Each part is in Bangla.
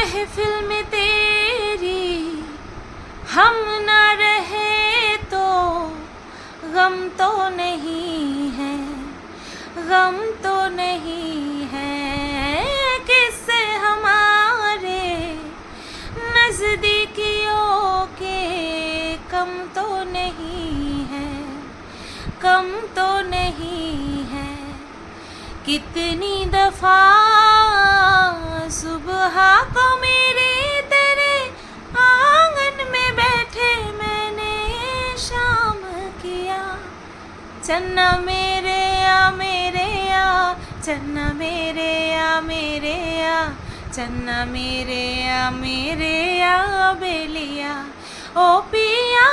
महफिल में तेरी। हम न रहे तो गम तो नहीं है, गम तो नहीं है। किससे हमारे नजदीकियों के कम तो नहीं है, कम तो नहीं है। कितनी दफ़ा को मेरे तेरे आँगन में बैठे मैंने शाम किया चन्ना मेरे आ मेरे आ चन्ना मेरे आ मेरे आ चन्ना मेरे आ मेरे आ बेलिया ओ पिया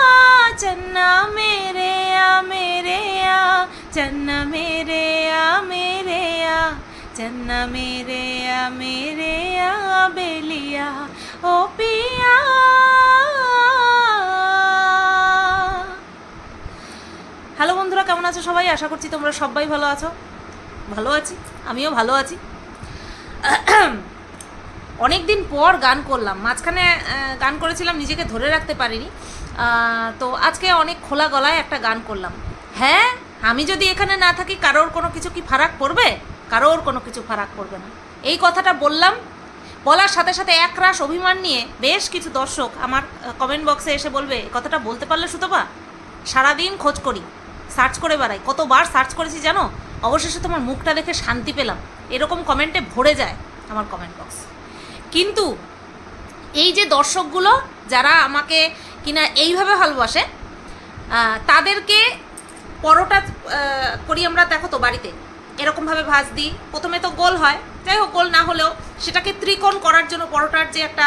चन्ना मेरे आ मेरे आ चन्ना मेरे आ मेरे आ चन्ना मेरे आ मेरे आ बेलिया ओ पिया হ্যালো বন্ধুরা কেমন আছো সবাই আশা করছি তোমরা সবাই ভালো আছো ভালো আছি আমিও ভালো আছি অনেক দিন পর গান করলাম মাঝখানে আহ, গান করেছিলাম নিজেকে ধরে রাখতে পারিনি আহ, তো আজকে অনেক খোলা গলায় একটা গান করলাম হ্যাঁ আমি যদি এখানে না থাকি কারোর কোনো কিছু কি ফারাক পড়বে কারোর কোনো কিছু ফারাক পড়বে না। এই কথাটা বললাম। বলার সাথে সাথে একরাশ অভিমান নিয়ে বেশ কিছু দর্শক আমার কমেন্ট বক্সে এসে বলবে "এ কথাটা বলতে পারলে সুতপা? সারাদিন খোঁজ করি সার্চ করে বেড়াই। কতবার সার্চ করেছি জানো? অবশেষে তোমার মুখটা দেখে শান্তি পেলাম। এরকম কমেন্টে ভরে যায় আমার কমেন্ট বক্স কিন্তু এই যে দর্শকগুলো, যারা আমাকে কিনা এইভাবে ভালোবাসে তাদেরকে পরোটা করি আমরা, দেখো তো বাড়িতে। এরকমভাবে ভাজ দিই। প্রথমে তো গোল হয়। যাই হোক, গোল না হলেও সেটাকে ত্রিকোণ করার জন্য পরোটার যে একটা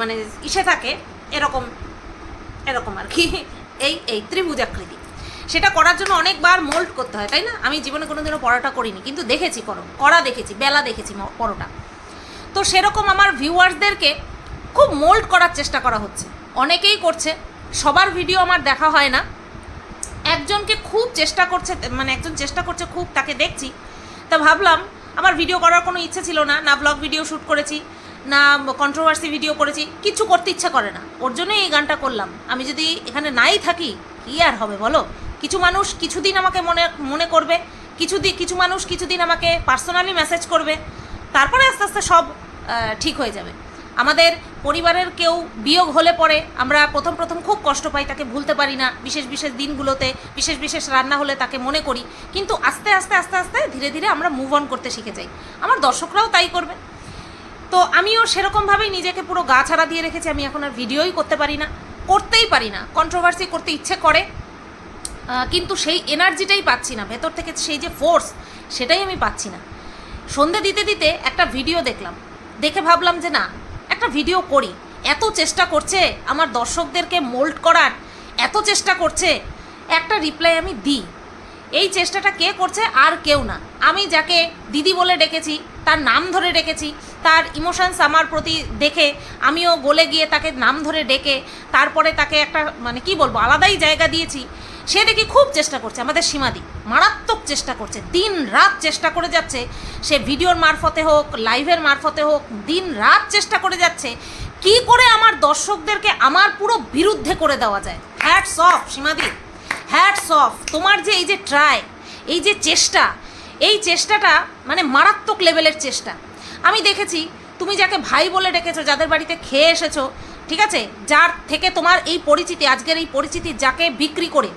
মানে ইসে থাকে, এরকম এরকম আর কি। এই এই ত্রিভুজাকৃতি সেটা করার জন্য অনেকবার মোল্ড করতে হয়, তাই না? আমি জীবনে কোনোদিনও পরোটা করিনি, কিন্তু দেখেছি করো করা দেখেছি, বেলা দেখেছি পরোটা। তো সেরকম আমার ভিউয়ার্সদেরকে খুব মোল্ড করার চেষ্টা করা হচ্ছে। অনেকেই করছে, সবার ভিডিও আমার দেখা হয় না। একজনকে খুব চেষ্টা করছে মানে একজন চেষ্টা করছে খুব, তাকে দেখছি। তা ভাবলাম, আমার ভিডিও করার কোনো ইচ্ছে ছিল না না ব্লগ ভিডিও শ্যুট করেছি, না কন্ট্রোভার্সি ভিডিও করেছি, কিছু করতে ইচ্ছা করে না। ওর জন্যই এই গানটা করলাম। আমি যদি এখানে নাই থাকি, কী আর হবে বলো? কিছু মানুষ কিছুদিন আমাকে মনে মনে করবে কিছুদিন কিছু মানুষ কিছুদিন আমাকে পার্সোনালি মেসেজ করবে, তারপরে আস্তে আস্তে সব ঠিক হয়ে যাবে। আমাদের পরিবারের কেউ বিয়োগ হলে পরে আমরা প্রথম প্রথম খুব কষ্ট পাই, তাকে ভুলতে পারি না। বিশেষ বিশেষ দিনগুলোতে, বিশেষ বিশেষ রান্না হলে তাকে মনে করি। কিন্তু আস্তে আস্তে আস্তে আস্তে ধীরে ধীরে আমরা মুভ অন করতে শিখে যাই। আমার দর্শকরাও তাই করবে। তো আমিও সেরকমভাবেই নিজেকে পুরো গা ছাড়া দিয়ে রেখেছি, আমি এখন আর ভিডিওই করতে পারি না। করতেই পারি না। কন্ট্রোভার্সি করতে ইচ্ছে করে। কিন্তু সেই এনার্জিটাই পাচ্ছি না। ভেতর থেকে সেই যে ফোর্স সেটাই আমি পাচ্ছি না। সন্ধে দিতে দিতে একটা ভিডিও দেখলাম। দেখে ভাবলাম যে না একটা ভিডিও করি। এত চেষ্টা করছে আমার দর্শকদেরকে মোল্ড করার, এত চেষ্টা করছে। একটা রিপ্লাই আমি দিই। এই চেষ্টাটা কে করছে আর কেউ না। আমি যাকে দিদি বলে ডেকেছি, তার নাম ধরে ডেকেছি, তার ইমোশনস আমার প্রতি দেখে, আমিও গলে গিয়ে তাকে নাম ধরে ডেকে, তারপরে তাকে একটা মানে কি বলব, আলাদাই জায়গা দিয়েছি। সে দেখি খুব চেষ্টা করছে, আমাদের সীমাদি মারাত্মক চেষ্টা করছে, দিন রাত চেষ্টা করে যাচ্ছে। সে ভিডিওর মারফতে হোক, লাইভের মারফতে হোক, দিন রাত চেষ্টা করে যাচ্ছে। কি করে আমার দর্শকদেরকে আমার পুরো বিরুদ্ধে করে দেওয়া যায়? হ্যাটস অফ সীমাদি হ্যাটস অফ তোমার যে এই যে ট্রাই এই যে চেষ্টা, এই চেষ্টাটা মানে মারাত্মক লেভেলের চেষ্টা। আমি দেখেছি, তুমি যাকে ভাই বলে ডেকেছো, যাদের বাড়িতে খেয়ে এসেছ, ঠিক আছে? যার থেকে তোমার এই পরিচিতি, আজকের এই পরিচিতি যাকে বিক্রি করে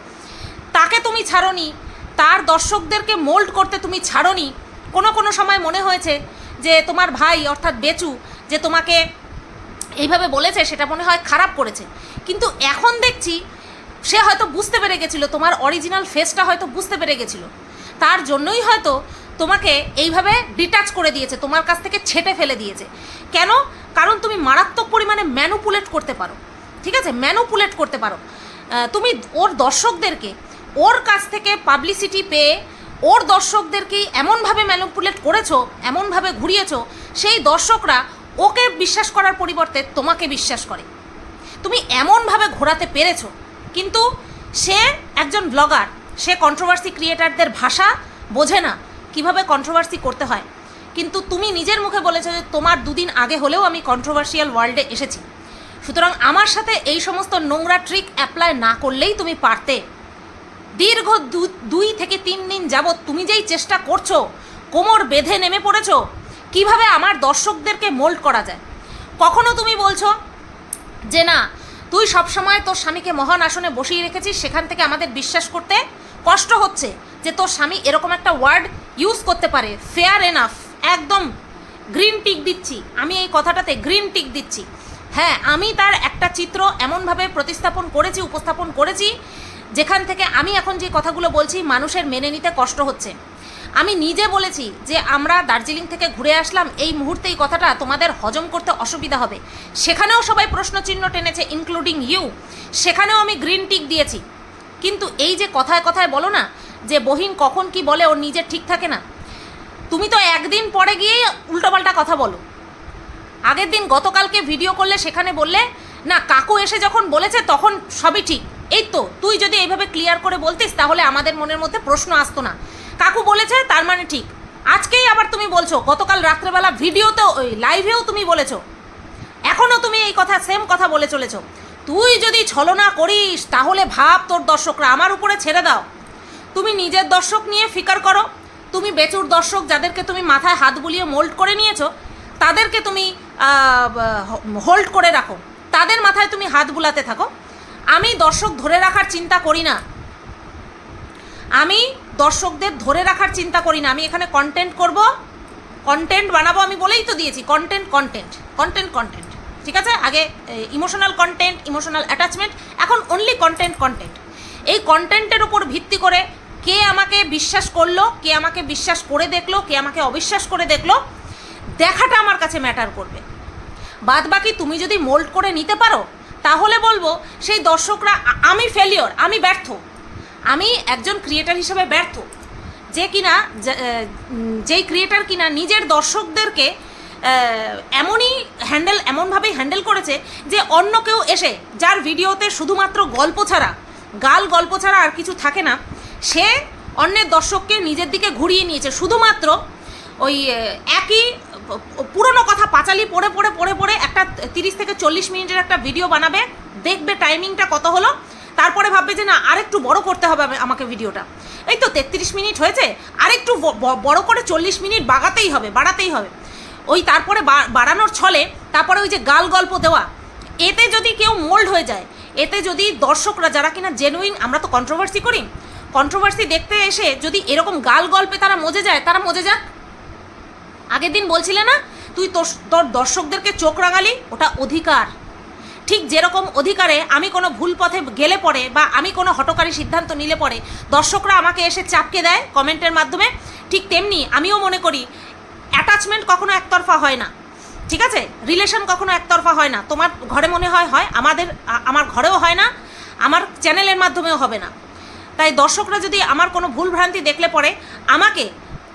তাকে তুমি ছাড়নি, তার দর্শকদেরকে মোল্ড করতে তুমি ছাড়নি। কোনো কোনো সময় মনে হয়েছে যে তোমার ভাই অর্থাৎ বেচু যে তোমাকে এইভাবে বলেছে, সেটা মনে হয় খারাপ করেছে। কিন্তু এখন দেখছি সে হয়তো বুঝতে পেরে গেছিল, তোমার অরিজিনাল ফেসটা হয়তো বুঝতে পেরে গেছিল। তার জন্যই হয়তো তোমাকে এইভাবে ডিটাচ করে দিয়েছে, তোমার কাছ থেকে ছেটে ফেলে দিয়েছে। কেন? কারণ তুমি মারাত্মক পরিমাণে ম্যানুপুলেট করতে পারো। ঠিক আছে? ম্যানুপুলেট করতে পারো। তুমি ওর দর্শকদেরকে ওর কাছ থেকে পাবলিসিটি পেয়ে ওর দর্শকদেরকে এমনভাবে ম্যানুপুলেট করেছ, এমনভাবে ঘুরিয়েছো, সেই দর্শকরা ওকে বিশ্বাস করার পরিবর্তে তোমাকে বিশ্বাস করে। তুমি এমনভাবে ঘোরাতে পেরেছ, কিন্তু সে একজন ব্লগার সে কন্ট্রোভার্সি ক্রিয়েটারদের ভাষা বোঝে না কীভাবে কন্ট্রোভার্সি করতে হয়। কিন্তু তুমি নিজের মুখে বলেছ যে তোমার দুদিন আগে হলেও আমি কন্ট্রোভার্সিয়াল ওয়ার্ল্ডে এসেছি। সুতরাং আমার সাথে এই সমস্ত নোংরা ট্রিক অ্যাপ্লাই না করলেই তুমি পারতে। দীর্ঘ দুই থেকে তিন দিন যাবৎ তুমি যেই চেষ্টা করছ, কোমর বেঁধে নেমে পড়েছো, কীভাবে আমার দর্শকদেরকে মোল্ড করা যায়? কখনো তুমি বলছো যে না, তুই সবসময় তোর স্বামীকে মহান আসনে বসিয়ে রেখেছিস, সেখান থেকে আমাদের বিশ্বাস করতে কষ্ট হচ্ছে যে তোর স্বামী এরকম একটা ওয়ার্ড ইউজ করতে পারে। ফেয়ার এনাফ, একদম গ্রিন টিক দিচ্ছি। আমি এই কথাটাতে গ্রিন টিক দিচ্ছি। হ্যাঁ আমি তার একটা চিত্র এমনভাবে প্রতিস্থাপন করেছি, উপস্থাপন করেছি যেখান থেকে আমি এখন যে কথাগুলো বলছি, মানুষের মেনে নিতে কষ্ট হচ্ছে। আমি নিজে বলেছি যে আমরা দার্জিলিং থেকে ঘুরে আসলাম, এই মুহূর্তে এই কথাটা তোমাদের হজম করতে অসুবিধা হবে। সেখানেও সবাই প্রশ্নচিহ্ন টেনেছে ইনক্লুডিং ইউ সেখানেও আমি গ্রিন টিক দিয়েছি। কিন্তু এই যে কথায় কথায় বলো না, যে বহিন কখন কি বলে, ওর নিজের ঠিক থাকে না। তুমি তো একদিন পরে গিয়েই উল্টোপাল্টা কথা বলো। আগের দিন গতকালকে ভিডিও করলে, সেখানে বললে, না, কাকু এসে যখন বলেছে, তখন সবই ঠিক। এই তো তুই যদি এইভাবে ক্লিয়ার করে বলতিস, তাহলে আমাদের মনের মধ্যে প্রশ্ন আসতো না। কাকু বলেছে, তার মানে ঠিক। আজকেই আবার তুমি বলছো, গতকাল রাত্রেবেলা ভিডিওতেও, ওই লাইভেও তুমি বলেছ। এখনও তুমি এই কথা সেম কথা বলে চলেছো। তুই যদি ছলনা করিস, তাহলে ভাব তোর দর্শকরা, আমার উপরে ছেড়ে দাও। তুমি নিজের দর্শক নিয়ে ফিকার করো। তুমি বেচুর দর্শক যাদেরকে তুমি মাথায় হাত বুলিয়ে মোল্ড করে নিয়েছো, তাদেরকে তুমি হোল্ড করে রাখো। তাদের মাথায় তুমি হাত বুলাতে থাকো। আমি দর্শক ধরে রাখার চিন্তা করি না। আমি দর্শকদের ধরে রাখার চিন্তা করি না। আমি এখানে কন্টেন্ট করব কন্টেন্ট বানাবো আমি বলেই তো দিয়েছি। কন্টেন্ট কন্টেন্ট কন্টেন্ট কন্টেন্ট ঠিক আছে? আগে ইমোশনাল কন্টেন্ট ইমোশনাল অ্যাটাচমেন্ট এখন অনলি কন্টেন্ট কন্টেন্ট এই কন্টেন্টের উপর ভিত্তি করে কে আমাকে বিশ্বাস করল, কে আমাকে বিশ্বাস করে দেখল, কে আমাকে অবিশ্বাস করে দেখল, দেখাটা আমার কাছে ম্যাটার করবে। বাদ বাকি তুমি যদি মোল্ড করে নিতে পারো তাহলে বলব, সেই দর্শকরা আমি ফেলিওর আমি ব্যর্থ। আমি একজন ক্রিয়েটার হিসেবে ব্যর্থ। যে কিনা যেই ক্রিয়েটার কিনা নিজের দর্শকদেরকে এমনই হ্যান্ডেল এমনভাবেই হ্যান্ডেল করেছে যে অন্য কেউ এসে, যার ভিডিওতে শুধুমাত্র গল্প ছাড়া, গাল গল্প ছাড়া আর কিছু থাকে না, সে অন্যের দর্শককে নিজের দিকে ঘুরিয়ে নিয়েছে। শুধুমাত্র ওই একই পুরনো কথা পাঁচালি পড়ে পড়ে পড়ে পড়ে একটা তিরিশ থেকে চল্লিশ মিনিটের একটা ভিডিও বানাবে, দেখবে টাইমিংটা কত হলো, তারপরে ভাববে যে না, আরেকটু বড় করতে হবে আমে- আমাকে ভিডিওটা এই তো তেত্রিশ মিনিট হয়েছে, আরেকটু বড় করে চল্লিশ মিনিট বাগাতেই হবে, বাড়াতেই হবে। ওই তারপরে বাড়ানোর ছলে তারপরে ওই যে গাল গল্প দেওয়া, এতে যদি কেউ মোল্ড হয়ে যায়, এতে যদি দর্শকরা যারা কিনা জেনুইন আমরা তো কন্ট্রোভার্সি করি কন্ট্রোভার্সি দেখতে এসে যদি এরকম গাল গল্পে তারা মজে যায়, তারা মজে যাক। আগের দিন বলছিলে না? তুই তোর তোর দর্শকদেরকে চোখ রাঙালি? ওটা অধিকার। ঠিক যেরকম অধিকারে আমি কোনো ভুল পথে গেলে পরে বা আমি কোনো হটকারী সিদ্ধান্ত নিলে পরে দর্শকরা আমাকে এসে চাপকে দেয় কমেন্টের মাধ্যমে, ঠিক তেমনি আমিও মনে করি অ্যাটাচমেন্ট কখনো একতরফা হয় না। ঠিক আছে? রিলেশন কখনো একতরফা হয় না। তোমার ঘরে মনে হয় হয়, আমাদের আমার ঘরেও হয় না, আমার চ্যানেলের মাধ্যমেও হবে না। তাই দর্শকরা যদি আমার কোনো ভুল ভ্রান্তি দেখলে পরে আমাকে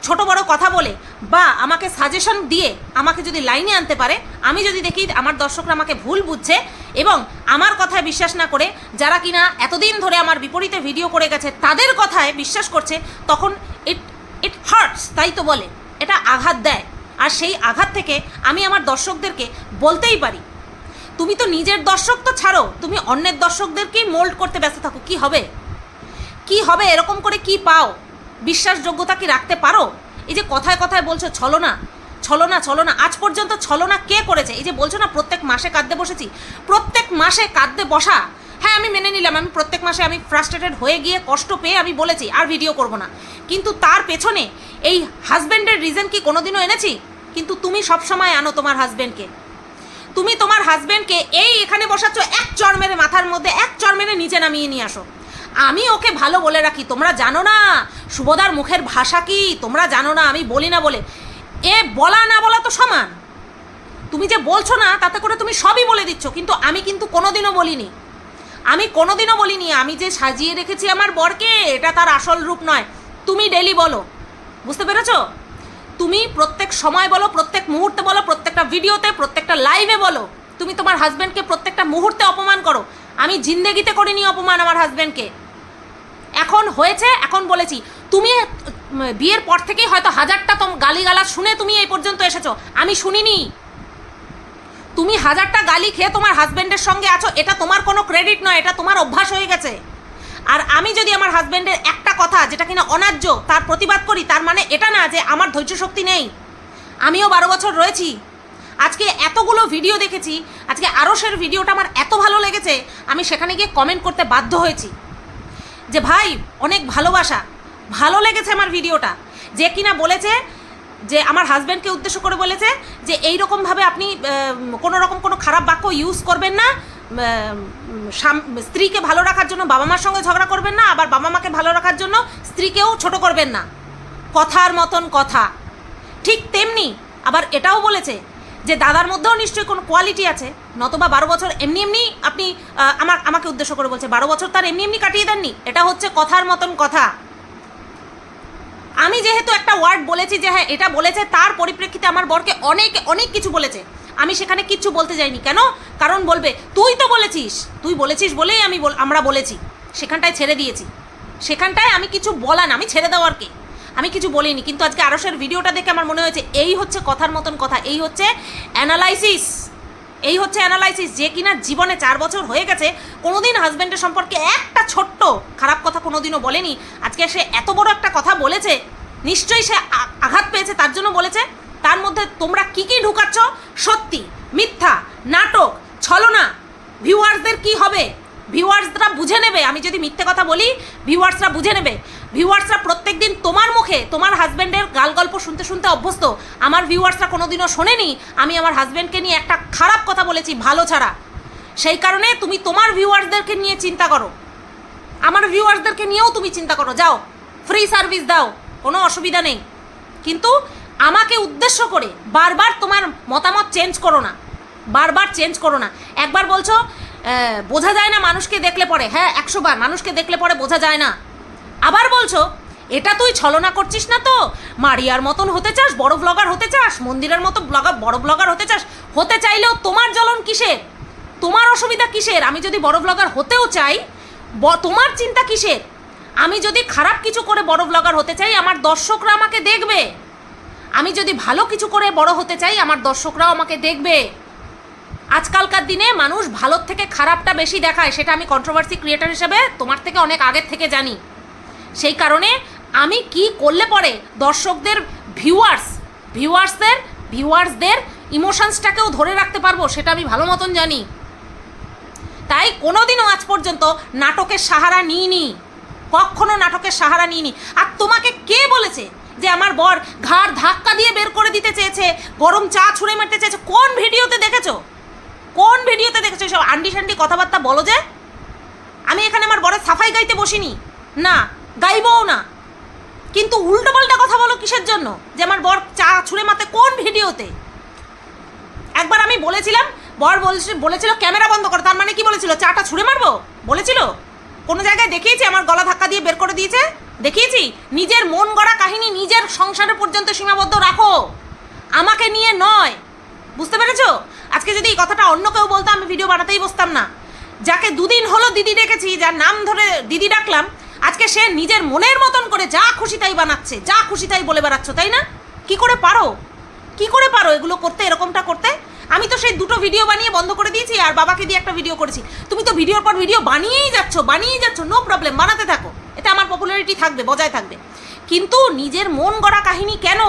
ছোট বড় কথা বলে বা আমাকে সাজেশন দিয়ে আমাকে যদি লাইনে আনতে পারে, আমি যদি দেখি আমার দর্শকরা আমাকে ভুল বুঝছে এবং আমার কথায় বিশ্বাস না করে যারা কিনা এতদিন ধরে আমার বিপরীতে ভিডিও করে গেছে, তাদের কথায় বিশ্বাস করছে, তখন ইট ইট হার্টস তাই তো বলে। এটা আঘাত দেয়। আর সেই আঘাত থেকে আমি আমার দর্শকদেরকে বলতেই পারি। তুমি তো নিজের দর্শক তো ছাড়ো, তুমি অন্যের দর্শকদেরকেই মোল্ড করতে ব্যস্ত থাকো, কি হবে? কি হবে? এরকম করে কি পাও? বিশ্বাসযোগ্যতা কি রাখতে পারো? এই যে কথায় কথায় বলছো, ছলনা ছলনা ছলনা, আজ পর্যন্ত ছলনা কে করেছে? এই যে বলছো না, প্রত্যেক মাসে কাঁদতে বসেছি। প্রত্যেক মাসে কাঁদতে বসা? হ্যাঁ আমি মেনে নিলাম, আমি প্রত্যেক মাসে আমি ফ্রাস্ট্রেটেড হয়ে গিয়ে কষ্ট পেয়ে আমি বলেছি, আর ভিডিও করব না। কিন্তু তার পেছনে এই হাজব্যান্ডের রিজন কি কোনোদিনও এনেছি? কিন্তু তুমি সবসময় আনো তোমার হাজব্যান্ডকে তুমি তোমার হাজব্যান্ডকে এই এখানে বসাচ্ছ, এক চর মেরে মাথার মধ্যে, এক চর মেরে নিচে নামিয়ে নিয়ে আসো। আমি ওকে ভালো বলে রাখি, তোমরা জানো না? শুভদার মুখের ভাষা কি? তোমরা জানো না, আমি বলি না বলে। এ বলা না বলা তো সমান। তুমি যে বলছো না, তাতে করে তুমি সবই বলে দিচ্ছ, কিন্তু আমি কিন্তু কোনোদিনও বলিনি। আমি কোনোদিনও বলিনি, আমি যে সাজিয়ে রেখেছি আমার বরকে, এটা তার আসল রূপ নয়। তুমি ডেলি বলো। বুঝতে পেরেছ? তুমি প্রত্যেক সময় বলো, প্রত্যেক মুহূর্তে বলো, প্রত্যেকটা ভিডিওতে, প্রত্যেকটা লাইভে বলো। তুমি তোমার হাজব্যান্ডকে প্রত্যেকটা মুহূর্তে অপমান করো। আমি জিন্দেগিতে করিনি অপমান আমার হাজব্যান্ডকে এখন হয়েছে, এখন বলেছি। তুমি বিয়ের পর থেকেই হয়তো হাজারটা তোম গালিগালা শুনে তুমি এই পর্যন্ত এসেছ। আমি শুনিনি। তুমি হাজারটা গালি খেয়ে তোমার হাজবেন্ডের সঙ্গে আছো, এটা তোমার কোনো ক্রেডিট নয়, এটা তোমার অভ্যাস হয়ে গেছে। আর আমি যদি আমার হাজবেন্ডের একটা কথা, যেটা কিনা অন্যায্য তার প্রতিবাদ করি, তার মানে এটা না যে আমার ধৈর্য শক্তি নেই। আমিও বারো বছর রয়েছি। আজকে এতগুলো ভিডিও দেখেছি, আজকে আরসের ভিডিওটা আমার এত ভালো লেগেছে, আমি সেখানে গিয়ে কমেন্ট করতে বাধ্য হয়েছি। যে ভাই, অনেক ভালোবাসা। ভালো লেগেছে আমার ভিডিওটা। যে কিনা বলেছে, যে আমার হাজব্যান্ডকে উদ্দেশ্য করে বলেছে, যে এই রকমভাবে আপনি কোনো রকম কোনো খারাপ বাক্য ইউজ করবেন না। স্ত্রীকে ভালো রাখার জন্য বাবা মার সঙ্গে ঝগড়া করবেন না, আবার বাবা মাকে ভালো রাখার জন্য স্ত্রীকেও ছোট করবেন না। কথার মতন কথা। ঠিক তেমনি, আবার এটাও বলেছে যে দাদার মধ্যেও নিশ্চয়ই কোনো কোয়ালিটি আছে, নতবা বারো বছর এমনি এমনি আপনি আমার, আমাকে উদ্দেশ্য করে বলছে, বারো বছর তার এমনি এমনি কাটিয়ে দেননি, এটা হচ্ছে কথার মতন কথা। আমি যেহেতু একটা ওয়ার্ড বলেছি যে হ্যাঁ এটা বলেছে, তার পরিপ্রেক্ষিতে আমার বরকে অনেক অনেক কিছু বলেছে। আমি সেখানে কিচ্ছু বলতে যাইনি, কেন? কারণ বলবে, তুই তো বলেছিস, তুই বলেছিস বলেই আমি আমরা বলেছি, সেখানটায় ছেড়ে দিয়েছি। সেখানটায় আমি কিছু বলা না, আমি ছেড়ে দেওয়ার কে? আমি কিছু বলিনি, কিন্তু আজকে আরসের ভিডিওটা দেখে আমার মনে হয়েছে, এই হচ্ছে কথার মতন কথা, এই হচ্ছে অ্যানালাইসিস এই হচ্ছে অ্যানালাইসিস যে কিনা জীবনে চার বছর হয়ে গেছে, কোনোদিন হাজব্যান্ডের সম্পর্কে একটা ছোট্ট খারাপ কথা কোনোদিনও বলেনি। আজকে সে এত বড় একটা কথা বলেছে, নিশ্চয়ই সে আঘাত পেয়েছে, তার জন্য বলেছে, তার মধ্যে তোমরা কি কি ঢুকাচ্ছ? সত্যি, মিথ্যা, নাটক, ছলনা ভিউয়ার্সদের কি হবে? ভিউয়ার্সরা বুঝে নেবে, আমি যদি মিথ্যে কথা বলি, ভিউয়ার্সরা বুঝে নেবে। ভিউয়ার্সরা প্রত্যেকদিন তোমার মুখে তোমার হাজব্যান্ডের গাল গল্প শুনতে শুনতে অভ্যস্ত। আমার ভিউয়ার্সরা কোনোদিনও শোনেনি, আমি আমার হাজব্যান্ডকে নিয়ে একটা খারাপ কথা বলেছি, ভালো ছাড়া। সেই কারণে তুমি তোমার ভিউয়ার্সদেরকে নিয়ে চিন্তা করো। আমার ভিউয়ার্সদেরকে নিয়েও তুমি চিন্তা করো, যাও, ফ্রি সার্ভিস দাও, কোনো অসুবিধা নেই। কিন্তু আমাকে উদ্দেশ্য করে বারবার তোমার মতামত চেঞ্জ করো না, বারবার চেঞ্জ করো না। একবার বলছো বোঝা যায় না মানুষকে দেখলে পরে। হ্যাঁ একশো বার মানুষকে দেখলে পরে বোঝা যায় না। আবার বলছো, এটা তুই ছলনা করছিস না তো? মারিয়ার মতন হতে চাস, বড় ব্লগার হতে চাস, মন্দিরের মতো ব্লগার বড় ব্লগার হতে চাস, হতে চাইলেও তোমার জ্বলন কিসের? তোমার অসুবিধা কিসের? আমি যদি বড় ব্লগার হতেও চাই তোমার চিন্তা কিসের? আমি যদি খারাপ কিছু করে বড় ব্লগার হতে চাই, আমার দর্শকরা আমাকে দেখবে। আমি যদি ভালো কিছু করে বড় হতে চাই, আমার দর্শকরাও আমাকে দেখবে। আজকালকার দিনে মানুষ ভালোর থেকে খারাপটা বেশি দেখায়, সেটা আমি কন্ট্রোভার্সি ক্রিয়েটার হিসেবে তোমার থেকে অনেক আগের থেকে জানি। সেই কারণে আমি কি করলে পরে দর্শকদের ভিউয়ার্স ভিউয়ার্সদের ভিউয়ার্সদের ইমোশনসটাকেও ধরে রাখতে পারব, সেটা আমি ভালো মতন জানি। তাই কোনোদিনও আজ পর্যন্ত নাটকের সাহারা নিইনি। কখনো নাটকের সাহারা নিইনি। আর তোমাকে কে বলেছে যে আমার বর ঘাড় ধাক্কা দিয়ে বের করে দিতে চেয়েছে, গরম চা ছুঁড়ে মারতে চেয়েছে? কোন ভিডিওতে দেখেছ? কোন ভিডিওতে দেখেছ সব আন্ডি সান্ডি কথাবার্তা বলো যে? আমি এখানে আমার বরের সাফাই গাইতে বসিনি। না, গাইবও না। কিন্তু উল্টো পাল্টা কথা বলো কিসের জন্য? যে আমার বর চা ছুঁড়ে মারতে কোন ভিডিওতে? একবার আমি বলেছিলাম, বর বলছে বলেছিল ক্যামেরা বন্ধ করো, তার মানে কি বলেছিল? চাটা ছুঁড়ে মারবো? বলেছিল? কোনো জায়গায় দেখিয়েছি? আমার গলা ধাক্কা দিয়ে বের করে দিয়েছে? দেখিয়েছি? নিজের মন গড়া কাহিনী নিজের সংসারে পর্যন্ত সীমাবদ্ধ রাখো। আমাকে নিয়ে নয়। বুঝতে পেরেছ? আজকে যদি এই কথাটা অন্য কেউ বলতো, আমি ভিডিও বানাতেই বসতাম না। যাকে দুদিন হলো দিদি ডেকেছি, যার নাম ধরে দিদি ডাকলাম, আজকে সে নিজের মনের মতন করে যা খুশি তাই বানাচ্ছে, যা খুশি তাই বলে বেড়াচ্ছ, তাই না? কি করে পারো? কি করে পারো এগুলো করতে, এরকমটা করতে? আমি তো সেই দুটো ভিডিও বানিয়ে বন্ধ করে দিয়েছি, আর বাবাকে দিয়ে একটা ভিডিও করেছি। তুমি তো ভিডিওর পর ভিডিও বানিয়েই যাচ্ছ বানিয়েই যাচ্ছ নো প্রবলেম বানাতে থাকো। এতে আমার পপুলারিটি থাকবে, বজায় থাকবে। কিন্তু নিজের মন গড়া কাহিনী কেন?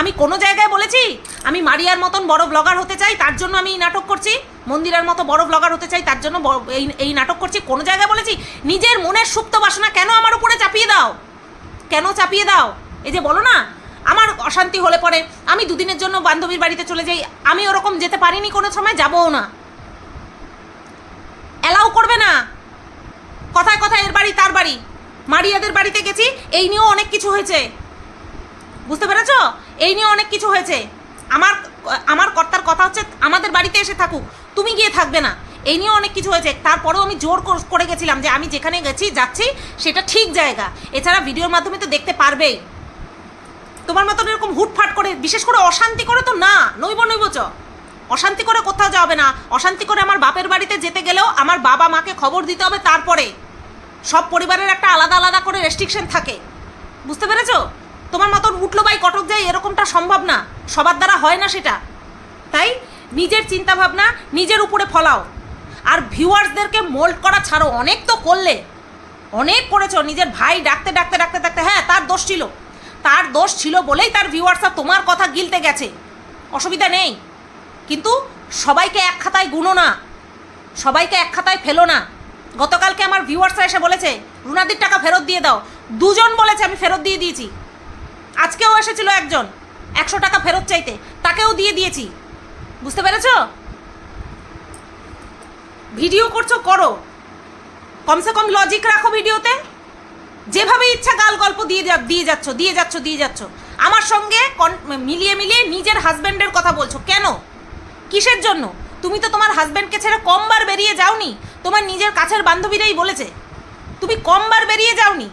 আমি কোনো জায়গায় বলেছি? আমি মারিয়ার মতন বড় ব্লগার হতে চাই, তার জন্য আমি এই নাটক করছি? মন্দিরের মতো বড় ব্লগার হতে চাই, তার জন্য এই এই নাটক করছি? কোনো জায়গায় বলেছি? নিজের মনের সুপ্ত বাসনা কেন আমার উপরে চাপিয়ে দাও? কেন চাপিয়ে দাও? এই যে বলো না, আমার অশান্তি হলে পরে আমি দুদিনের জন্য বান্ধবীর বাড়িতে চলে যাই, আমি ওরকম যেতে পারিনি কোনো সময়, যাবও না। অ্যালাউ করবে না। কথায় কথায় এর বাড়ি, তার বাড়ি। মারিয়াদের বাড়িতে গেছি, এই নিয়েও অনেক কিছু হয়েছে। বুঝতে পেরেছ? এই নিয়ে অনেক কিছু হয়েছে। আমার আমার কর্তার কথা হচ্ছে, আমাদের বাড়িতে এসে থাকুক। তুমি গিয়ে থাকবে না। এই নিয়ে অনেক কিছু হয়েছে। তারপরেও আমি জোর করে গেছিলাম যে আমি যেখানে গেছি, যাচ্ছি, সেটা ঠিক জায়গা। এছাড়া ভিডিওর মাধ্যমে তো দেখতে পারবেই। তোমার মতন এরকম হুটফাট করে, বিশেষ করে অশান্তি করে তো না। নইব নইব চ। অশান্তি করে কোথাও যাবে না। অশান্তি করে আমার বাপের বাড়িতে যেতে গেলেও আমার বাবা মাকে খবর দিতে হবে তারপরে। সব পরিবারের একটা আলাদা আলাদা করে রেস্ট্রিকশন থাকে। বুঝতে পেরেছ? তোমার মতন উঠল বাই কটক যায় এরকমটা সম্ভব না। সবার দ্বারা হয় না সেটা। তাই নিজের চিন্তা ভাবনা নিজের উপরে ফলাও। আর ভিউয়ার্সদেরকে মোল্ড করা ছাড়ো, অনেক তো করলে। অনেক করেছ, নিজের ভাই ডাকতে ডাকতে ডাকতে ডাকতে হ্যাঁ তার দোষ ছিল। তার দোষ ছিল বলেই তার ভিউয়ার্সরা তোমার কথা গিলতে গেছে। অসুবিধা নেই। কিন্তু সবাইকে এক খাতায় গুনো না। সবাইকে এক খাতায় ফেলো না। গতকালকে আমার ভিউয়ার্সরা এসে বলেছে, রুনাদির টাকা ফেরত দিয়ে দাও। দুজন বলেছে, আমি ফেরত দিয়ে দিয়েছি। আজকেও এসেছিল একজন। একশো টাকা ফেরত চাইতে। তাকেও দিয়ে দিয়েছি। বুঝতে পেরেছ? ভিডিও করছ, করো। কমসে কম লজিক রাখো ভিডিওতে। যেভাবে ইচ্ছা গাল গল্প দিয়ে যা- দিয়ে যাচ্ছ দিয়ে যাচ্ছ দিয়ে যাচ্ছ। আমার সঙ্গে মিলিয়ে মিলিয়ে নিজের হাজব্যান্ডের কথা বলছো। কেন? কিসের জন্য? তুমি তো তোমার হাজব্যান্ডকে ছেড়ে কমবার বেরিয়ে যাওনি। তোমার নিজের কাছের বান্ধবীরাই বলেছে। তুমি কমবার বেরিয়ে যাওনি।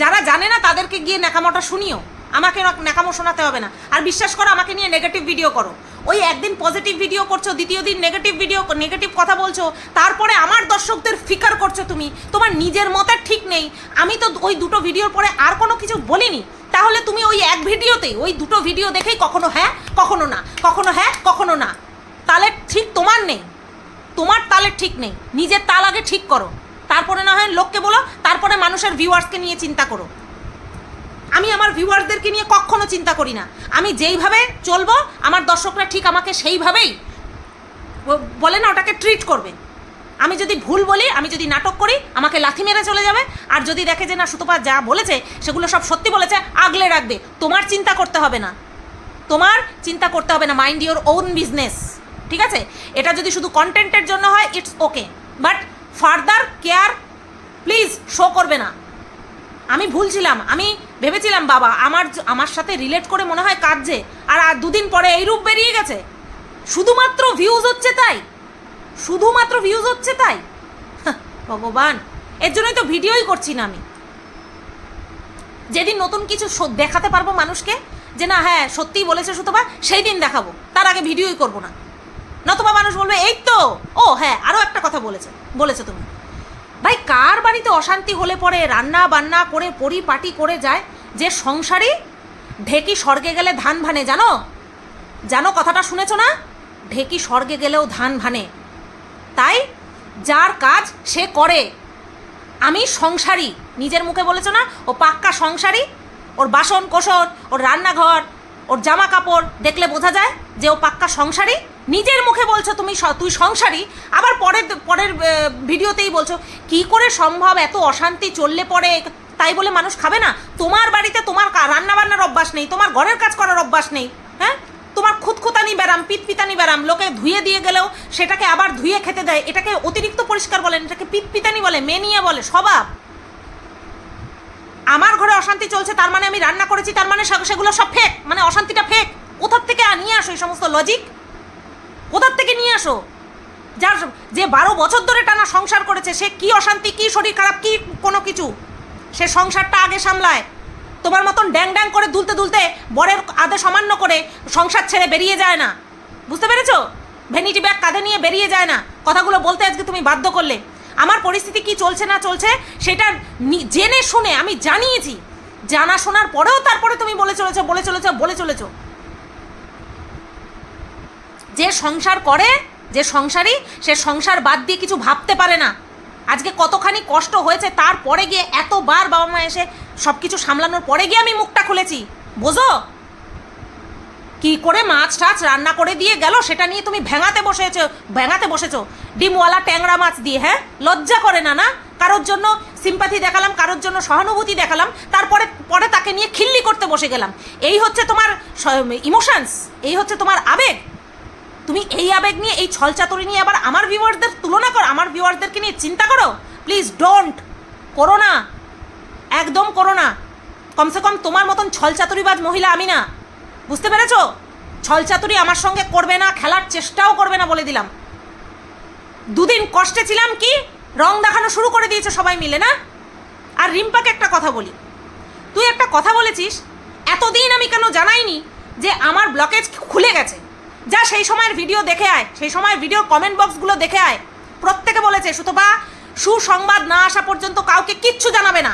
যারা জানে না, তাদেরকে গিয়ে ন্যাকামোটা শুনিও। আমাকে না- ন্যাকামো শোনাতে হবে না। আর বিশ্বাস করো, আমাকে নিয়ে নেগেটিভ ভিডিও করো। ওই একদিন পজিটিভ ভিডিও করছ, দ্বিতীয় দিন নেগেটিভ ভিডিও নেগেটিভ কথা বলছো, তারপরে আমার দর্শকদের ফিকার করছ তুমি। তোমার নিজের মতের ঠিক নেই। আমি তো ওই দুটো ভিডিওর পরে আর কোনো কিছু বলিনি। তাহলে তুমি ওই এক ভিডিওতেই ওই দুটো ভিডিও দেখেই কখনো হ্যাঁ কখনো না। কখনো হ্যাঁ কখনো না। তাহলে ঠিক তোমার নেই। তোমার তালে ঠিক নেই। নিজের তাল আগে ঠিক করো। তারপরে না হয় লোককে বলো, তারপরে মানুষের ভিউয়ার্সকে নিয়ে চিন্তা করো। আমি আমার ভিউয়ার্সদেরকে নিয়ে কখনো চিন্তা করি না। আমি যেইভাবে চলবো, আমার দর্শকরা ঠিক আমাকে সেইভাবেই বলে না, ওটাকে ট্রিট করবে। আমি যদি ভুল বলি, আমি যদি নাটক করি, আমাকে লাথি মেরে চলে যাবে। আর যদি দেখে যে না, সুতপা যা বলেছে, সেগুলো সব সত্যি বলেছে, আগলে রাখবে। তোমার চিন্তা করতে হবে না। তোমার চিন্তা করতে হবে না মাইন্ড ইওর ওন বিজনেস ঠিক আছে? এটা যদি শুধু কন্টেন্টের জন্য হয় it's okay but further care please show করবে না। আমি ভুলছিলাম আমি ভেবেছিলাম, বাবা, আমার আমার সাথে রিলেট করে মনে হয় কাঁদছে, আর আর দুদিন পরে এই রূপ বেরিয়ে গেছে। শুধুমাত্র ভিউজ হচ্ছে তাই। শুধুমাত্র ভিউজ হচ্ছে তাই। ভগবান, এর জন্যই তো ভিডিওই করছি না আমি। যেদিন নতুন কিছু দেখাতে পারব মানুষকে, যে না হ্যাঁ সত্যিই বলেছে সুতবা সেই দিন দেখাবো। তার আগে ভিডিওই করব না। নতুবা মানুষ বলবে, এই তো! ও হ্যাঁ আরও একটা কথা বলেছে, বলেছ তুমি। ভাই, কার বাড়িতে অশান্তি হলে পরে রান্না বান্না করে, পরিপাটি করে যায়? যে সংসারই ঢেকি স্বর্গে গেলে ধান ভানে, জানো? জানো কথাটা শুনেছো না? ঢেকি স্বর্গে গেলেও ধান ভানে। তাই যার কাজ সে করে। আমি সংসারী, নিজের মুখে বলেছ না? ও পাক্কা সংসারী, ওর বাসন কোসন ওর রান্নাঘর, ওর জামা কাপড় দেখলে বোঝা যায় যে ও পাক্কা সংসারী? নিজের মুখে বলছো তুমি তুই সংসারী, আবার পরের পরের ভিডিওতেই বলছো, কি করে সম্ভব এত অশান্তি চললে পরে তাই বলে মানুষ খাবে না। তোমার বাড়িতে তোমার রান্না বান্নার অভ্যাস নেই, তোমার ঘরের কাজ করার অভ্যাস নেই হ্যাঁ? তোমার খুঁতখুতানি ব্যারাম পিতপিতানি ব্যারাম, লোকে ধুয়ে দিয়ে গেলেও সেটাকে আবার ধুয়ে খেতে দেয়। এটাকে অতিরিক্ত পরিষ্কার বলেন, এটাকে পিতপিতানি বলে, মেনিয়া বলে, স্বভাব। আমার ঘরে অশান্তি চলছে, তার মানে আমি রান্না করেছি, তার মানে সেগুলো সব ফেক মানে অশান্তিটা ফেক কোথার থেকে নিয়ে আসো এই সমস্ত লজিক কোথার থেকে নিয়ে আসো? যার যে বারো বছর ধরে টানা সংসার করেছে, সে কি অশান্তি, কি শরীর খারাপ, কি কোনো কিছু? সে সংসারটা আগে সামলায়। তোমার মতন ড্যাং ড্যাং করে দুলতে দুলতে বরের আদেশ সামান্য করে সংসার ছেড়ে বেরিয়ে যায় না। বুঝতে পেরেছ? ভ্যানিটি ব্যাগ কাঁধে নিয়ে বেরিয়ে যায় না। কথাগুলো বলতে আজকে তুমি বাধ্য করলে। আমার পরিস্থিতি কি চলছে না চলছে, সেটা জেনে শুনে আমি জানিয়েছি। জানা শোনার পরেও তারপরে তুমি বলে চলেছো বলে চলেছো বলে চলেছো। যে সংসার করে, যে সংসারী, সে সংসার বাদ দিয়ে কিছু ভাবতে পারে না। আজকে কতখানি কষ্ট হয়েছে, তারপরে গিয়ে এতবার বাবা মা এসে সব কিছু সামলানোর পরে গিয়ে আমি মুখটা খুলেছি। বোঝো? কি করে মাছ টাছ রান্না করে দিয়ে গেল, সেটা নিয়ে তুমি ভেঙাতে বসেছো ভেঙাতে বসেছো। ডিমওয়ালা ট্যাংরা মাছ দিয়ে হ্যাঁ? লজ্জা করে না না? কারোর জন্য সিম্পাথি দেখালাম, কারোর জন্য সহানুভূতি দেখালাম, তারপরে, পরে তাকে নিয়ে খিল্লি করতে বসে গেলাম। এই হচ্ছে তোমার ইমোশনস এই হচ্ছে তোমার আবেগ। তুমি এই আবেগ নিয়ে, এই ছলচাতুরি নিয়ে আবার আমার ভিউয়ারদের তুলনা করো, আমার ভিউয়ারদেরকে নিয়ে চিন্তা করো? প্লিজ ডোন্ট করো না। একদম করো না। কমসে কম তোমার মতন ছল ছলচাতুরিবাজ মহিলা আমি না। বুঝতে পেরেছ? ছলচাতুরি আমার সঙ্গে করবে না, খেলার চেষ্টাও করবে না বলে দিলাম। দুদিন কষ্টে ছিলাম কি? রং দেখানো শুরু করে দিয়েছে সবাই মিলে, না? আর রিম্পাকে একটা কথা বলি। তুই একটা কথা বলেছিস, এতদিন আমি কেন জানাইনি যে আমার ব্লকেজ খুলে গেছে? যা সেই সময়ের ভিডিও দেখে আয়, সেই সময়ের ভিডিও কমেন্ট বক্সগুলো দেখে আয়। প্রত্যেকে বলেছে সুতবা সুসংবাদ না আসা পর্যন্ত কাউকে কিচ্ছু জানাবে না।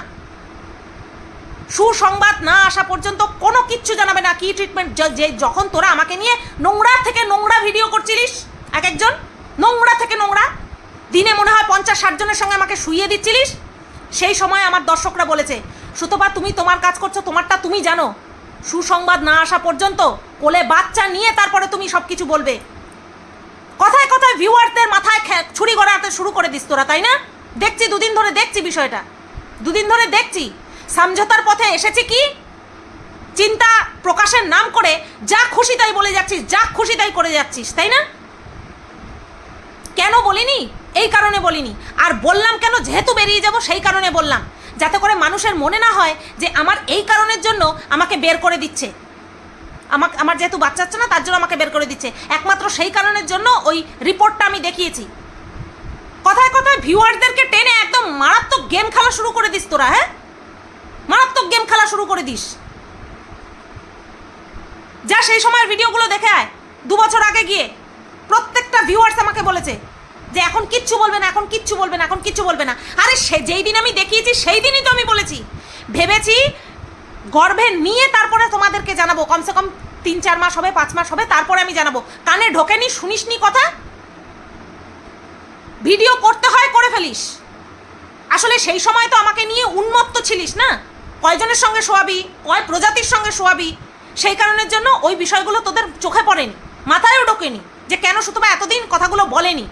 সুসংবাদ না আসা পর্যন্ত কোনো কিচ্ছু জানাবে না। কি ট্রিটমেন্ট যে যখন তোরা আমাকে নিয়ে নোংরা থেকে নোংরা ভিডিও করছিলিস, এক একজন, নোংরা থেকে নোংরা, দিনে মনে হয় পঞ্চাশ, ষাট জনের সঙ্গে আমাকে শুইয়ে দিচ্ছিলিস, সেই সময় আমার দর্শকরা বলেছে, সুতপা, তুমি তোমার কাজ করছ, তোমারটা তুমি জানো। সুসংবাদ না আসা পর্যন্ত কোলে বাচ্চা নিয়ে তারপরে তুমি সব কিছু বলবে। কথায় কথায় ভিউয়ারদের মাথায় ছুরি গড়াতে শুরু করে দিস তোরা, তাই না? দেখছি, দুদিন ধরে দেখছি বিষয়টা। দুদিন ধরে দেখছি। সমঝোতার পথে এসেছি কি? চিন্তা প্রকাশের নাম করে যা খুশি তাই বলে যাচ্ছিস, যা খুশি তাই করে যাচ্ছিস, তাই না? কেন বলিনি? এই কারণে বলিনি। আর বললাম কেন? যেহেতু বেরিয়ে যাব সেই কারণে বললাম। যাতে করে মানুষের মনে না হয় যে আমার এই কারণের জন্য আমাকে বের করে দিচ্ছে। আমাকে, আমার যেহেতু বাচ্চা হচ্ছে না, তার জন্য আমাকে বের করে দিচ্ছে। একমাত্র সেই কারণের জন্য ওই রিপোর্টটা আমি দেখিয়েছি। কথায় কথায় ভিউয়ারদেরকে টেনে একদম মারাত্মক গেম খেলা শুরু করে দিস তোরা হ্যাঁ? মারাত্মক গেম খেলা শুরু করে দিস। যা সেই সময়ের ভিডিওগুলো দেখে আয়। দু বছর আগে গিয়ে প্রত্যেকটা ভিউয়ার্স আমাকে বলেছে যে এখন কিচ্ছু বলবে না, এখন কিচ্ছু বলবে না, এখন কিচ্ছু বলবে না। আরে সে যেই দিন আমি দেখিয়েছি, সেই দিনই তো আমি বলেছি। ভেবেছি গর্ভে নিয়ে তারপরে তোমাদেরকে জানাব। কমসে কম তিন, চার মাস হবে, পাঁচ মাস হবে, তারপরে আমি জানাব। কানে ঢোকেনি, শুনিসনি কথা? ভিডিও করতে হয়, করে ফেলিস। আসলে সেই সময় তো আমাকে নিয়ে উন্মত্ত ছিলিস না? কয়জনের সঙ্গে শোয়াবি? কয় প্রজাতির সঙ্গে শোয়াবি? সেই কারণের জন্য ওই বিষয়গুলো তোদের চোখে পড়েনি, মাথায়ও ঢোকেনি যে কেন সুতবা এতদিন কথাগুলো বলেনি।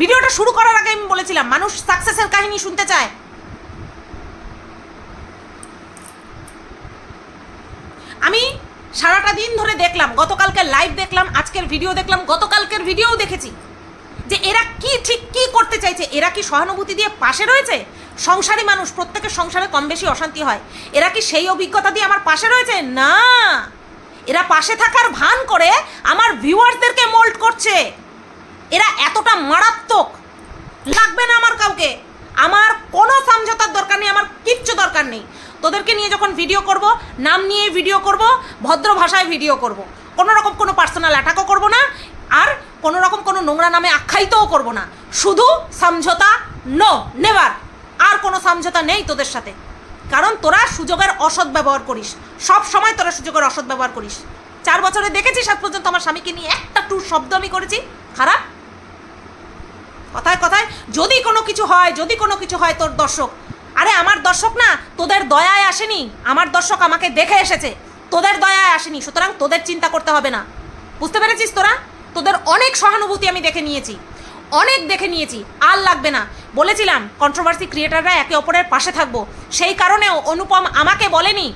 ভিডিওটা শুরু করার আগে আমি বলেছিলাম, মানুষ সাকসেসের কাহিনী শুনতে চায়। আমি সারাটা দিন ধরে দেখলাম, গতকালকে লাইভ দেখলাম, আজকের ভিডিও দেখলাম, গতকালকের ভিডিওও দেখেছি যে এরা কি ঠিক কি করতে চাইছে, এরা কি সহানুভূতি দিয়ে পাশে রয়েছে? সংসারী মানুষ, প্রত্যেকের সংসারে কম বেশি অশান্তি হয়। এরা কি সেই অভিজ্ঞতা দিয়ে আমার পাশে রয়েছে? না। এরা পাশে থাকার ভান করে আমার ভিউয়ার্সদেরকে মোল্ড করছে। এরা এতটা মারাত্মক। লাগবে না আমার কাউকে। আমার কোনো সমঝোতার দরকার নেই, আমার কিচ্ছু দরকার নেই। তোদেরকে নিয়ে যখন ভিডিও করব, নাম নিয়ে ভিডিও করব, ভদ্র ভাষায় ভিডিও করব। কোনো রকম কোনো পার্সোনাল অ্যাটাকও করব না, আর কোনো রকম কোনো নোংরা নামে আখ্যায়িতও করব না। শুধু সমঝোতা নো নেভার আর কোনো সমঝোতা নেই তোদের সাথে। কারণ তোরা সুযোগের অসৎ ব্যবহার করিস। সব সময় তোরা সুযোগের অসৎ ব্যবহার করিস। চার বছরে দেখেছিস আজ পর্যন্ত আমার স্বামীকে নিয়ে একটা টু শব্দ আমি করেছি? খারাপ? কথায় কথায়, যদি কোনো কিছু হয়, যদি কোনো কিছু হয় তোর দর্শক। আরে আমার দর্শক না, তোদের দয়ায় আসেনি। আমার দর্শক আমাকে দেখে এসেছে। তোদের দয়ায় আসেনি, সুতরাং তোদের চিন্তা করতে হবে না। বুঝতে পেরেছিস তোরা? তোদের অনেক সহানুভূতি আমি দেখে নিয়েছি। অনেক দেখে নিয়েছি, আর লাগবে না। বলেছিলাম কন্ট্রোভার্সি ক্রিয়েটাররা একে অপরের পাশে থাকব। সেই কারণেও অনুপম আমাকে বলেনি।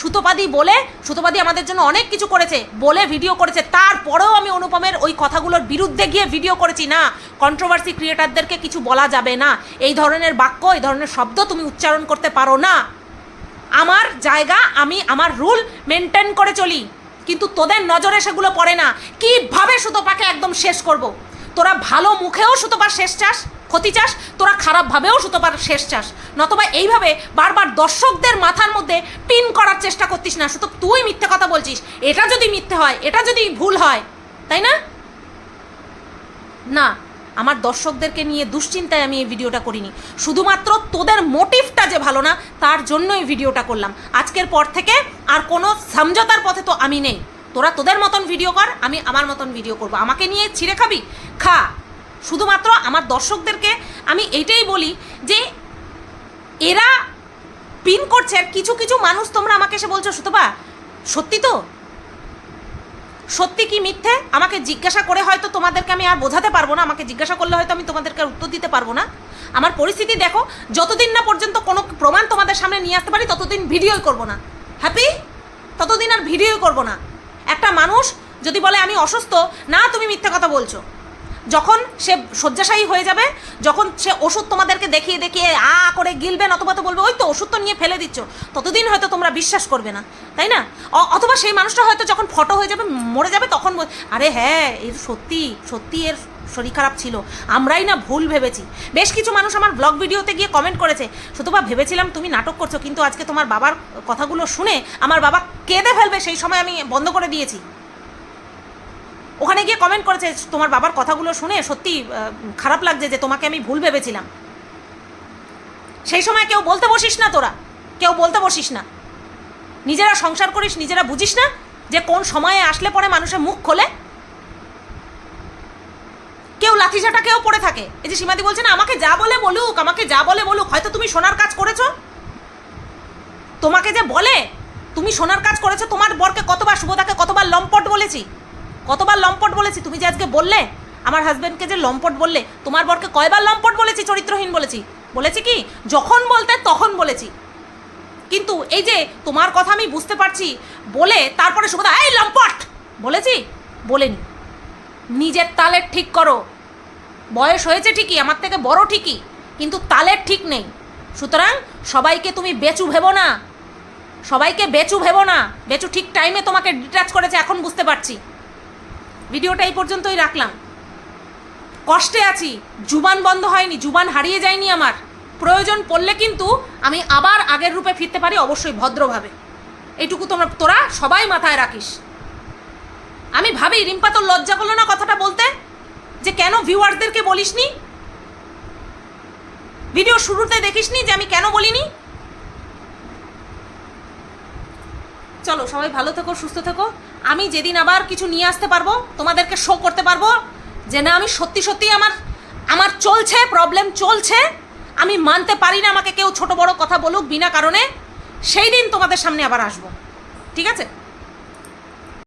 সুতোপাদি বলে, সুতোপাদি আমাদের জন্য অনেক কিছু করেছে, বলে ভিডিও করেছে। তারপরেও আমি অনুপমের ওই কথাগুলোর বিরুদ্ধে গিয়ে ভিডিও করেছি, না কন্ট্রোভার্সি ক্রিয়েটারদেরকে কিছু বলা যাবে না। এই ধরনের বাক্য, এই ধরনের শব্দ তুমি উচ্চারণ করতে পারো না। আমার জায়গা, আমি আমার রুল মেনটেন করে চলি। কিন্তু তোদের নজরে সেগুলো পড়ে না। কীভাবে সুতোপাকে একদম শেষ করব। তোরা ভালো মুখেও সুতোপার শেষ চাস ক্ষতি চাস, তোরা খারাপভাবেও সুতোপার শেষ চাস। নতবা এইভাবে বারবার দর্শকদের মাথার মধ্যে পিন করার চেষ্টা করতিস না, শুধু তুই মিথ্যে কথা বলছিস। এটা যদি মিথ্যে হয়, এটা যদি ভুল হয়, তাই না? না, আমার দর্শকদেরকে নিয়ে দুশ্চিন্তায় আমি এই ভিডিওটা করিনি। শুধুমাত্র তোদের মোটিভটা যে ভালো না, তার জন্য এই ভিডিওটা করলাম। আজকের পর থেকে আর কোনো সমঝোতার পথে তো আমি নেই। তোরা তোদের মতন ভিডিও কর, আমি আমার মতন ভিডিও করব। আমাকে নিয়ে ছিঁড়ে খাবি? খা। শুধুমাত্র আমার দর্শকদেরকে আমি এইটাই বলি যে এরা পিন করছে আর কিছু কিছু মানুষ তোমরা আমাকে এসে বলছো, সুতপা, সত্যি তো? সত্যি কি মিথ্যে? আমাকে জিজ্ঞাসা করে হয়তো তোমাদেরকে আমি আর বোঝাতে পারব না, আমাকে জিজ্ঞাসা করলে হয়তো আমি তোমাদেরকে উত্তর দিতে পারব না। আমার পরিস্থিতি দেখো, যতদিন না পর্যন্ত কোনো প্রমাণ তোমাদের সামনে নিয়ে আসতে পারি, ততদিন ভিডিওই করব না। হ্যাপি? ততদিন আর ভিডিওই করব না। একটা মানুষ যদি বলে আমি অসুস্থ, না তুমি মিথ্যে কথা বলছো। যখন সে শয্যাশায়ী হয়ে যাবে, যখন সে ওষুধ তোমাদেরকে দেখিয়ে দেখিয়ে আ করে গিলবে অথবা তো বলবে, ওই তো ওষুধ তো নিয়ে ফেলে দিচ্ছ। ততদিন হয়তো তোমরা বিশ্বাস করবে না, তাই না? অথবা সেই মানুষটা হয়তো যখন ফটো হয়ে যাবে, মরে যাবে, তখন আরে হ্যাঁ এর সত্যি সত্যি এর শরীর খারাপ ছিল, আমরাই না ভুল ভেবেছি। বেশ কিছু মানুষ আমার ব্লগ ভিডিওতে গিয়ে কমেন্ট করেছে শুধুবা ভেবেছিলাম তুমি নাটক করছ, কিন্তু আজকে তোমার বাবার কথাগুলো শুনে আমার বাবা কেঁদে ফেলবে, সেই সময় আমি বন্ধ করে দিয়েছি। ওখানে গিয়ে কমেন্ট করেছে, তোমার বাবার কথাগুলো শুনে সত্যি খারাপ লাগছে যে তোমাকে আমি ভুল ভেবেছিলাম। সেই সময় কেউ বলতে বসিস না তোরা, কেউ বলতে বসিস না। নিজেরা সংসার করিস, নিজেরা বুঝিস না যে কোন সময়ে আসলে পরে মানুষের মুখ খোলে। কেউ লাঠিঝাটা কেউ পড়ে থাকে। এই যে সীমাদি বলছে না, আমাকে যা বলে বলুক, আমাকে যা বলে বলুক, হয়তো তুমি সোনার কাজ করেছ। তোমাকে যে বলে, তুমি সোনার কাজ করেছ, তোমার বরকে কতবার শুভদাকে কতবার লম্পট বলেছি। কতবার লম্পট বলেছি? তুমি যে আজকে বললে, আমার হাজব্যান্ডকে যে লম্পট বললে, তোমার বরকে কয়বার লম্পট বলেছি, চরিত্রহীন বলেছি? বলেছি কি? যখন বলতে তখন বলেছি। কিন্তু এই যে তোমার কথা আমি বুঝতে পারছি, বলে তারপরে শুভদা এই লম্পট! বলেছি? বলেনি। নিজের তালের ঠিক করো। বয়স হয়েছে ঠিকই, আমার থেকে বড় ঠিকই, কিন্তু তালের ঠিক নেই। সুতরাং সবাইকে তুমি বেচু ভেবো না। সবাইকে বেচু ভেবো না। বেচু ঠিক টাইমে তোমাকে ডিটাচ করেছে, এখন বুঝতে পারছি। ভিডিওটা এই পর্যন্তই রাখলাম। কষ্টে আছি, জুবান বন্ধ হয়নি, জুবান হারিয়ে যায়নি আমার। প্রয়োজন পড়লে কিন্তু আমি আবার আগের রূপে ফিরতে পারি, অবশ্যই ভদ্রভাবে। এইটুকু তোমরা, তোরা সবাই মাথায় রাখিস। আমি ভাবি, রিম্পা তোর লজ্জা করল না কথাটা বলতে? যে কেন ভিউয়ারদেরকে বলিসনি? ভিডিও শুরুতে দেখিসনি যে আমি কেন বলিনি? চলো সবাই ভালো থেকো, সুস্থ থেকো। আমি যেদিন আবার কিছু নিয়ে আসতে পারব, তোমাদেরকে শো করতে পারব, যে না, আমি সত্যি সত্যি আমার আমার চলছে প্রবলেম চলছে। আমি মানতে পারি না আমাকে কেউ ছোট বড় কথা বলুক বিনা কারণে। সেই দিন তোমাদের সামনে আবার আসব। ঠিক আছে?